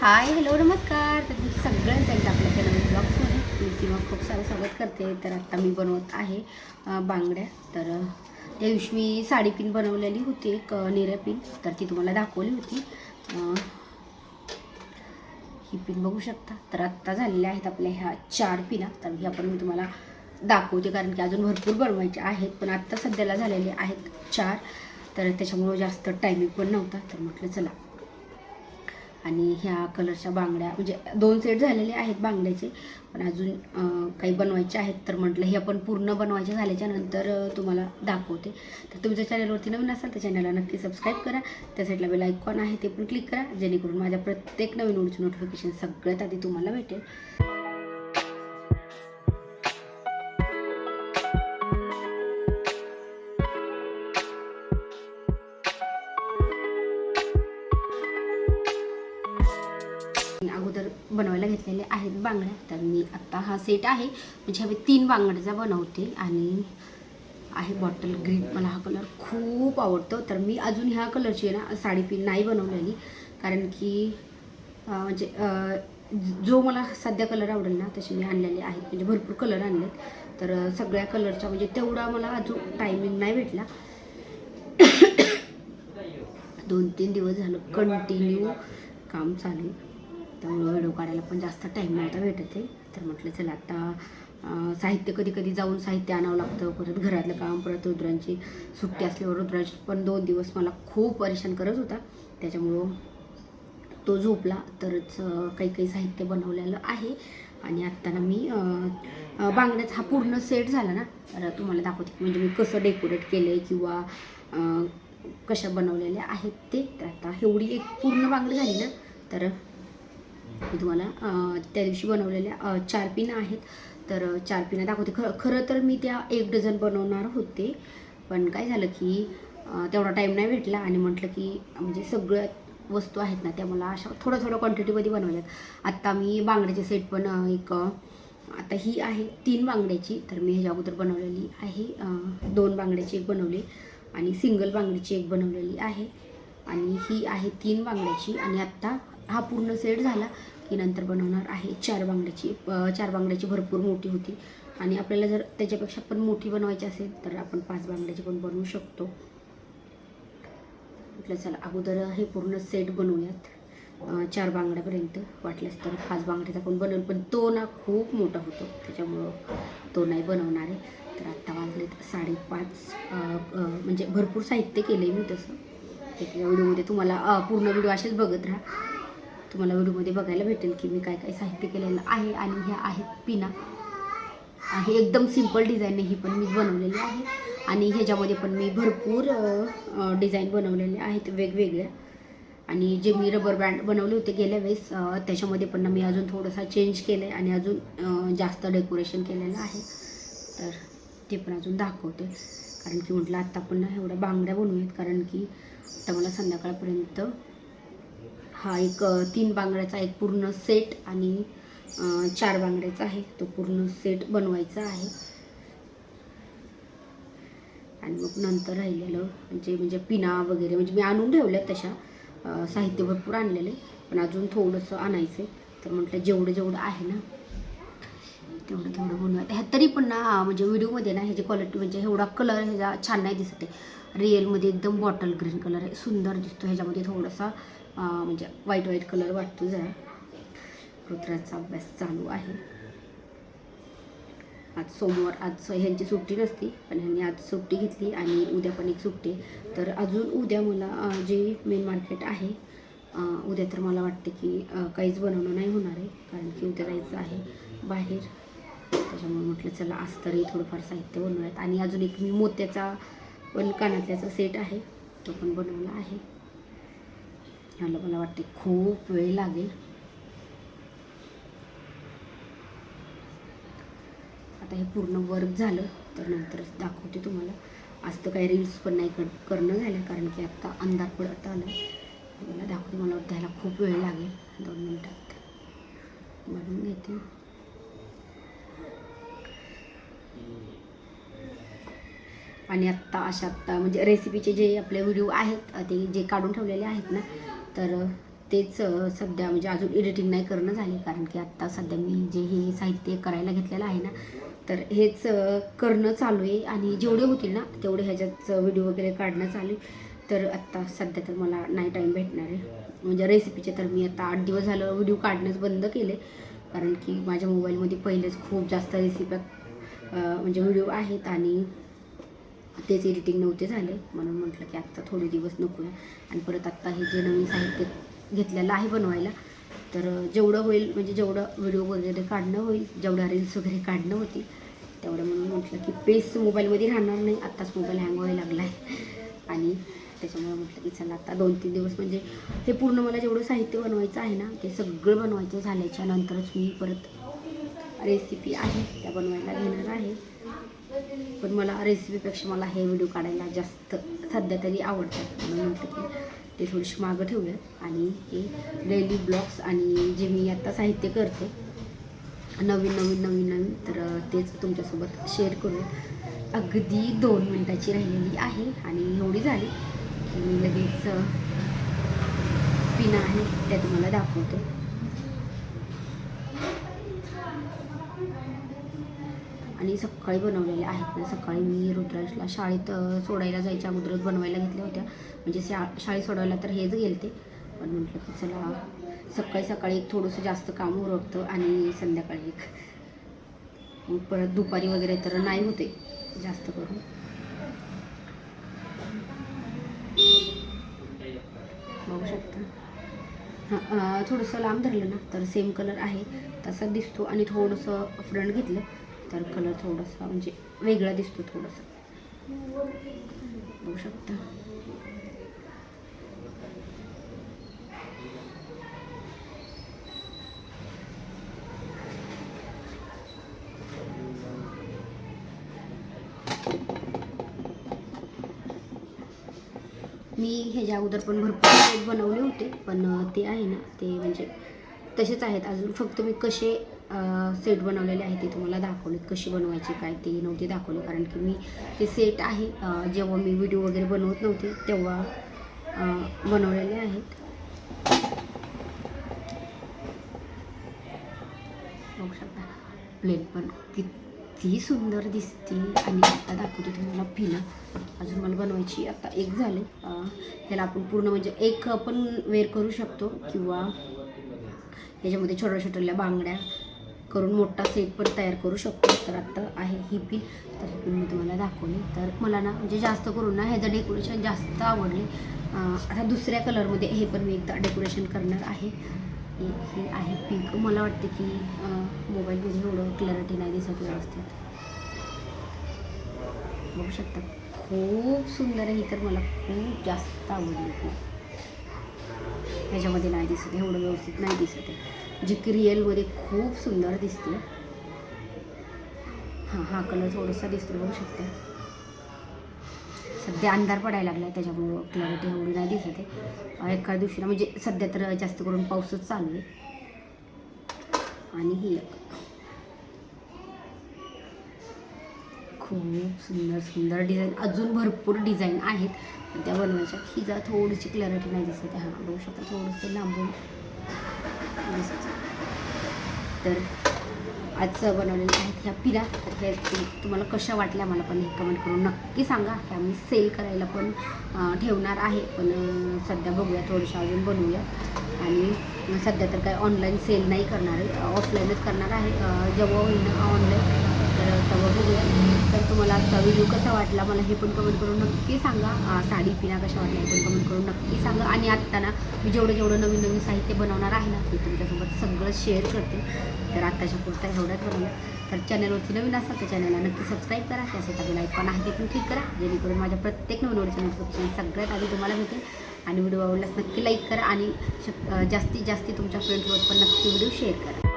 Hi hello नमस्कार. तर तुमचं सगळ्यांचं एकदा आपल्या नवीन ब्लॉग्समध्ये मी किंवा खूप सारं स्वागत करते. तर आत्ता मी बनवत आहे बांगड्या. तर त्या दिवशी मी साडी पिन बनवलेली होती एक निऱ्या पिन तर ती तुम्हाला दाखवली होती. ही पिन बघू शकता. तर आत्ता झालेल्या आहेत आपल्या ह्या चार पिना तर ह्या पण मी तुम्हाला दाखवते कारण की अजून भरपूर बनवायचे आहेत. पण आत्ता सध्याला झालेले आहेत चार. तर त्याच्यामुळं जास्त टायमिंग पण नव्हता. तर म्हटलं चला आणि ह्या कलरच्या बांगड्या म्हणजे दोन सेट झालेले आहेत बांगड्याचे पण अजून काही बनवायचे आहेत तर म्हटलं हे आपण पूर्ण बनवायचे झाल्याच्यानंतर तुम्हाला दाखवते. तर तुमच्या चॅनलवरती नवीन असाल तर चॅनलला नक्की सबस्क्राईब करा. त्या साईडला बेल आयकॉन आहे ते पण क्लिक करा जेणेकरून माझ्या प्रत्येक नवीन व्हिडिओचं नोटिफिकेशन सगळ्यात आधी तुम्हाला भेटेल. अगोदर बनवायला घेतलेले आहेत बांगड्या. तर मी आत्ता हा सेट आहे. म्हणजे हवे तीन बांगड्याचा बनवते आणि आहे बॉटल ग्रीन मला हा कलर खूप आवडतो. तर मी अजून ह्या कलरची आहे ना साडी पिन नाही बनवलेली. कारण की म्हणजे जो मला सध्या कलर आवडेल ना तसे मी आणलेले आहेत. म्हणजे भरपूर कलर आणलेत. तर सगळ्या कलरचा म्हणजे तेवढा मला अजून टायमिंग नाही भेटला. दोन तीन दिवस झालं कंटिन्यू काम चालू. त्यामुळं व्हिडिओ काढायला पण जास्त टाईम नव्हता भेटत आहे. तर म्हटलं चला आता साहित्य कधी कधी जाऊन साहित्य आणावं लागतं. परत घरातलं काम परत रुद्रांची सुट्टी असल्यावर रुद्रांची पण दोन दिवस मला खूप परेशान करत होता. त्याच्यामुळं तो झोपला. तरच काही काही साहित्य बनवलेलं आहे. आणि आत्ता ना मी बांगड्याचा हा पूर्ण सेट झाला ना. तर तुम्हाला दाखवते म्हणजे मी कसं डेकोरेट केलं आहे किंवा कशा बनवलेल्या आहेत ते. तर आता एवढी एक पूर्ण बांगडी झाली ना. तर मी तुम्हाला त्या दिवशी बनवलेल्या चार पिनं आहेत. तर चार पिनं दाखवते. खरं खरं तर मी त्या एक डझन बनवणार होते. पण काय झालं की तेवढा टाईम नाही भेटला आणि म्हटलं की म्हणजे सगळ्या वस्तू आहेत ना त्या मला अशा थोड्या थोड्या क्वांटिटीमध्ये बनवल्यात आत्ता मी बांगड्याचे सेट पण एक आता ही आहे तीन बांगड्याची. तर मी ह्याच्या अगोदर बनवलेली आहे दोन बांगड्याची एक बनवली आणि सिंगल बांगडीची एक बनवलेली आहे. आणि ही आहे तीन बांगड्याची आणि आत्ता हा पूर्ण सेट झाला की नंतर बनवणार आहे चार बांगड्याची. चार बांगड्याची भरपूर मोठी होती. आणि आपल्याला जर त्याच्यापेक्षा पण मोठी बनवायची असेल तर आपण पाच बांगड्याची पण बनवू शकतो. म्हटलं चला अगोदर हे पूर्ण सेट बनवूयात. चार बांगड्यापर्यंत वाटल्यास तर पाच बांगड्याचा पण बनवून पण तो ना खूप मोठा होतो. त्याच्यामुळं तो नाही बनवणार आहे. तर आत्ता वाजलेत साडेपाच. म्हणजे भरपूर साहित्य केलं आहे मी तसं. एक व्हिडिओमध्ये तुम्हाला पूर्ण व्हिडिओ असेच बघत राहा. तुम्हाला व्हिडिओमध्ये बघायला भेटेल की मी काय काय साहित्य केलेलं आहे आणि ह्या आहेत पिना. आहे एकदम सिंपल डिझाईन ही पण मी बनवलेली आहे. आणि ह्याच्यामध्ये पण मी भरपूर डिझाईन बनवलेले आहेत वेगवेगळ्या. आणि जे मी रबर बँड बनवले होते गेल्या वेळेस त्याच्यामध्ये पण ना मी अजून थोडंसं चेंज केलं आहे आणि अजून जास्त डेकोरेशन केलेलं आहे. तर ते पण अजून दाखवते. कारण की म्हटलं आत्ता पण एवढ्या बांगड्या बनवूयात. कारण की आता मला संध्याकाळपर्यंत हा एक तीन बांगड्याचा एक पूर्ण सेट आणि चार बांगड्याचा आहे. तो पूर्ण सेट बनवायचा आहे. आणि मग नंतर राहिलेलं म्हणजे म्हणजे पिना वगैरे म्हणजे मी आणून ठेवल्या तशा साहित्य भरपूर आणलेले. पण अजून थोडंसं आणायचं तर म्हटलं जेवढं जेवढं आहे ना तेवढं तेवढं बनवायचं. ह्या तरी पण ना म्हणजे व्हिडिओमध्ये ना ह्याची क्वालिटी म्हणजे एवढा कलर ह्याचा छान नाही दिसत आहे. रिअलमध्ये एकदम बॉटल ग्रीन कलर आहे. सुंदर दिसतो ह्याच्यामध्ये थोडासा म्हणजे व्हाईट व्हाईट कलर वाटतो जरा. रुद्राचा अभ्यास चालू आहे. आज सोमवार आज ह्यांची सुट्टी नसती पण ह्यांनी आज सुट्टी घेतली आणि उद्या पण एक सुट्टी तर अजून उद्या मला जे मेन मार्केट आहे उद्या तर मला वाटते की काहीच बनवणं नाही होणार आहे कारण की उद्या जायचं आहे बाहेर. त्याच्यामुळे म्हटलं चला आज तरी थोडंफार साहित्य बनवूयात. आणि अजून एक मी मोत्याचा पण कानातल्याचा सेट आहे. तो पण बनवला आहे. ह्याला मला वाटते खूप वेळ लागेल. आता हे पूर्ण वर्क झालं तर नंतर दाखवते तुम्हाला. आज तर काही रील्स पण नाही कर करणं झालं कारण की आत्ता अंधार पडत आला. मला दाखवते मला वाटतं ह्याला खूप वेळ लागेल. दोन मिनटात. बनवून घेते. आणि आत्ता अशा आत्ता म्हणजे रेसिपीचे जे आपले व्हिडिओ आहेत ते जे काढून ठेवलेले आहेत ना तर तेच सध्या म्हणजे अजून एडिटिंग नाही करणं झाले. कारण की आत्ता सध्या मी जे हे साहित्य करायला घेतलेलं आहे ना तर हेच करणं चालू आहे. आणि जेवढे होतील ना तेवढे ह्याच्यात व्हिडिओ वगैरे काढणं चालू आहे. तर आत्ता सध्या तर मला नाही टाईम भेटणार आहे. म्हणजे रेसिपीचे तर मी आता आठ दिवस झालं व्हिडिओ काढणंच बंद केले कारण की माझ्या मोबाईलमध्ये पहिलेच खूप जास्त रेसिप्या म्हणजे व्हिडिओ आहेत. आणि तेच एडिटिंग नव्हते झाले. म्हणून म्हटलं की आत्ता थोडे दिवस नको आणि परत आत्ता हे जे नवीन साहित्य घेतलेलं आहे बनवायला तर जेवढं होईल म्हणजे जेवढं व्हिडिओ वगैरे काढणं होईल जेवढ्या रील्स वगैरे काढणं होती तेवढं म्हणून म्हटलं की पेस मोबाईलमध्ये राहणार नाही. आत्ताच मोबाईल हँग व्हायला लागला आहे. आणि त्याच्यामुळे म्हटलं की चला आता दोन तीन दिवस म्हणजे हे पूर्ण मला जेवढं साहित्य बनवायचं आहे ना ते सगळं बनवायचं झाल्याच्या नंतरच मी परत रेसिपी आहे त्या बनवायला घेणार आहे. पण मला रेसिपीपेक्षा मला हे व्हिडिओ काढायला जास्त सध्या तरी आवडतात. म्हणून म्हटलं की ते थोडीशी मागं ठेवूया आणि हे डेली ब्लॉग्स आणि जे मी आत्ता साहित्य करते नवीन नवीन नवीन नवीन तर तेच तुमच्यासोबत शेअर करूया. अगदी दोन मिनटाची राहिलेली आहे आणि एवढी झाली की लगेच पिणं आहे त्या तुम्हाला दाखवते. आणि सकाळी बनवलेल्या आहेत. ना सकाळी मी रुद्राजला शाळेत सोडायला जायच्या अगोदरच बनवायला घेतल्या होत्या. म्हणजे शा शाळेत सोडवायला तर हेच गेलते. पण म्हटलं की चला सकाळी सकाळी एक थोडंसं जास्त काम उरकतं आणि संध्याकाळी एक. परत दुपारी वगैरे तर नाही होते जास्त करून. बघू शकता. हां थोडंसं लांब धरलं ना तर सेम कलर आहे. तसा दिसतो आणि थोडंसं फ्रंट घेतलं. तर कलर थोडासा म्हणजे वेगळा दिसतो थोडासा. बघू शकता. मी ह्याच्या अगोदर पण भरपूर बनवले होते पण ते आहे ना ते म्हणजे तसेच आहेत. अजून फक्त मी कसे सेट बनवलेले आहे ते तुम्हाला दाखवले कशी बनवायची काय ते नव्हते दाखवले. कारण की मी ते सेट आहे जेव्हा मी व्हिडिओ वगैरे बनवत नव्हते तेव्हा बनवलेले आहेत. बघू शकता प्लेट पण किती सुंदर दिसते. आणि आता दाखवते तुम्हाला पिना. अजून मला बनवायची आता एक झाले. अं, ह्याला आपण पूर्ण म्हणजे एक पण वेअर करू शकतो किंवा ह्याच्यामध्ये छोट्या छोट्या बांगड्या करून मोठा सेट पण तयार करू शकतो. तर आत्ता आहे ही पिन तर ही पिन मी तुम्हाला दाखवली. तर मला ना म्हणजे जास्त करून ना ह्याचं डेकोरेशन जास्त आवडले आता दुसऱ्या कलरमध्ये हे पण मी एकदा डेकोरेशन करणार आहे. हे आहे पिंक मला वाटते की मोबाईलमध्ये एवढं क्लॅरिटी नाही दिसत व्यवस्थित. बघू शकता. खूप सुंदर आहे. ही तर मला खूप जास्त आवडली. खूप ह्याच्यामध्ये नाही दिसत. एवढं व्यवस्थित नाही दिसत आहे. जी की रिअलमध्ये खूप सुंदर दिसते हां हा कलर थोडासा दिसतो बघू शकता सध्या अंधार पडायला लागला त्याच्यामुळं क्लॅरिटी एवढी नाही दिसत आहे. एका दिवशीला म्हणजे सध्या तर जास्त करून पाऊसच चालू आहे. आणि ही एक. खूप सुंदर सुंदर डिझाईन अजून भरपूर डिझाईन आहेत पण त्या बनवायच्या ही जरा थोडीशी क्लॅरिटी नाही दिसत आहे. हां बघू शकता थोडंसं लांबून. दिसतं तर आजचं बनवलेलं आहेत ह्या पिरा तर ह्या तुम्हाला कशा वाटल्या मला पण हे कमेंट करून नक्की सांगा. ह्या मी सेल करायला पण ठेवणार आहे. पण सध्या बघूया थोडंसं अजून बनवूया. आणि सध्या तर काय ऑनलाईन सेल नाही करणार आहे. ऑफलाईनच करणार आहे. जेव्हा होईल ऑनलाईन तर तेव्हा बघूया तर तुम्हाला आजचा व्हिडिओ कसा वाटला मला हे पण कमेंट करून नक्की सांगा. साडी पिना कशा वाटल्या हे पण कमेंट करून नक्की सांगा. आणि आत्ता ना मी जेवढं जेवढं नवीन नवीन साहित्य बनवणार आहे ना ते तुमच्यासोबत सगळं शेअर करते. तर आत्ताच्या पुरता एवढ्याच बनवलं तर चॅनलवरती नवीन असाल तर चॅनलला नक्की सबस्क्राईब करा. त्यासाठी लाईक पण आहे ते पण क्लिक करा. जेणेकरून माझ्या प्रत्येक नवीन नोटिफिकेशन सगळ्यात आधी तुम्हाला भेटेल आणि व्हिडिओ आवडल्यास नक्की लाईक करा. आणि शक जास्तीत जास्त तुमच्या फ्रेंड्सवर पण नक्की व्हिडिओ शेअर करा.